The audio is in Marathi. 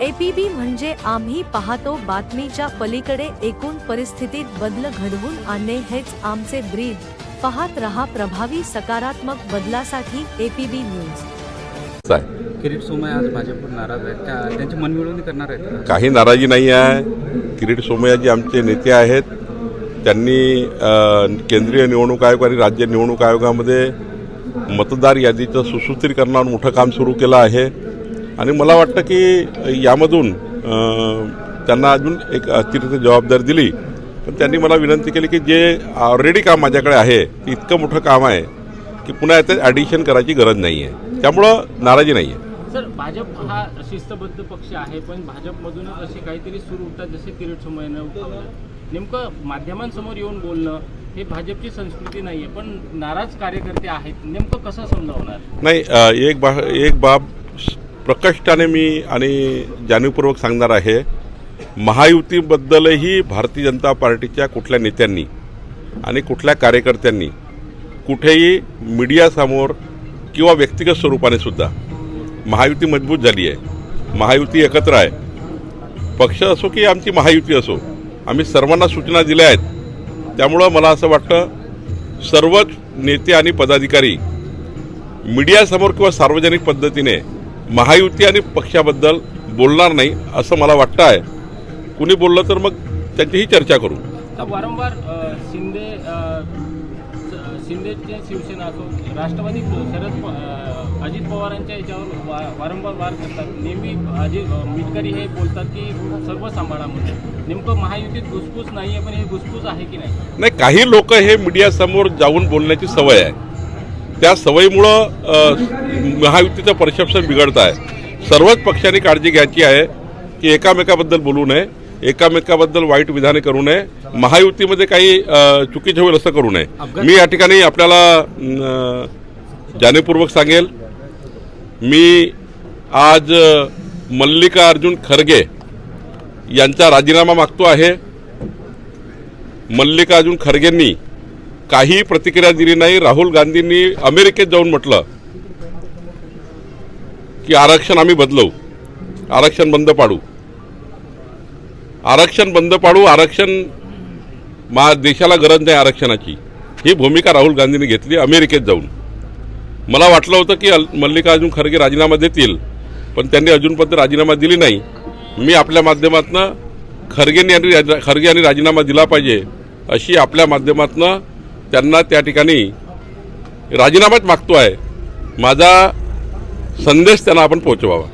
एपीबी म्हणजे आम्ही पाहतो बातमीच्या पलीकडे एकूण परिस्थितीत बदल घडवून आणणे हेच आमचे ब्रीद. पाहत रहा प्रभावी सकारात्मक बदलासाठी एपीबी न्यूज. किरीट सोमय आज भाजपवर नाराज आहेत. त्या त्यांची मनमिळवणी करणार आहेत? काही नाराजी नाही आहे. किरीट सोमय्याजी आमचे नेते आहेत त्यांनी केंद्रीय निवडणूक आयोग आणि राज्य निवडणूक आयोगामध्ये मतदार यादीचं सुसूत्रीकरणावर मोठं काम सुरू केलं आहे. आणि मला वाटतं की यामधून त्यांना अजून एक अतिरिक्त जबाबदारी दिली. पण त्यांनी मला विनंती केली की जे ऑलरेडी काम माझ्याकडे आहे ते इतकं मोठं काम आहे की पुन्हा याच्यात ॲडिशन करायची गरज नाही आहे त्यामुळं नाराजी नाही आहे सर भाजप हा शिस्तबद्ध पक्ष आहे पण भाजपमधूनच असे काहीतरी सुरू होतात जसे किरीट उठवलं. नेमकं माध्यमांसमोर येऊन बोलणं हे भाजपची संस्कृती नाही आहे पण नाराज कार्यकर्ते आहेत. नेमकं कसं समजावणार? नाही एक बा एक बाब प्रकष्टाने मी आणि जाणीवपूर्वक सांगणार आहे महायुतीबद्दलही भारतीय जनता पार्टीच्या कुठल्या नेत्यांनी आणि कुठल्या कार्यकर्त्यांनी कुठेही मीडियासमोर किंवा व्यक्तिगत स्वरूपाने सुद्धा महायुती मजबूत झाली आहे महायुती एकत्र आहे. पक्ष असो की आमची महायुती असो आम्ही सर्वांना सूचना दिल्या आहेत. त्यामुळं मला असं वाटतं सर्वच नेते आणि पदाधिकारी मीडियासमोर किंवा सार्वजनिक पद्धतीने महायुती आणि पक्षाबद्दल बोलणार नाही असं मला वाटतं आहे. कुणी बोललं तर मग त्यांचीही चर्चा करू. वारंवार शिंदे शिंदेचे शिवसेना असो राष्ट्रवादी शरद अजित पवारांच्या याच्यावर वा वारंवार वार करतात. नेहमी अजित मिटकरी हे बोलतात की सर्व सांभाळामध्ये. नेमकं महायुतीत घुसपूस नाही आहे पण हे घुसपूस आहे की नाही? नाही काही लोक हे मीडियासमोर जाऊन बोलण्याची सवय आहे. त्या सवयीमुळं महायुतीचं परसेप्शन बिघडत आहे सर्वच पक्षांनी काळजी घ्यायची आहे की एकामेकाबद्दल बोलू नये एकामेकाबद्दल वाईट विधाने करू नये महायुतीमध्ये काही चुकीचे होईल असं करू नये. मी या ठिकाणी आपल्याला जाणीवपूर्वक सांगेल मी आज मल्लिकार्जुन खरगे यांचा राजीनामा मागतो आहे. मल्लिकार्जुन खरगेंनी काही प्रतिक्रिया दिली नाही. राहुल गांधींनी अमेरिकेत जाऊन म्हटलं की आरक्षण आम्ही बदलवू. आरक्षण बंद पाडू. आरक्षण बंद पाडू. आरक्षण मा देशाला गरज नाही आरक्षणाची. ही भूमिका राहुल गांधींनी घेतली अमेरिकेत जाऊन. मला वाटलं होतं की मल्लिकार्जुन खरगे राजीनामा देतील पण त्यांनी अजूनपर्यंत राजीनामा दिली नाही. मी आपल्या माध्यमातून खरगेंनी यांनी राज- खरगे यांनी राजीनामा दिला पाहिजे अशी आपल्या माध्यमातून त्यांना त्या ठिकाणी राजीनामाच मागतो आहे माझा संदेश त्यांना आपण पोहोचवावा.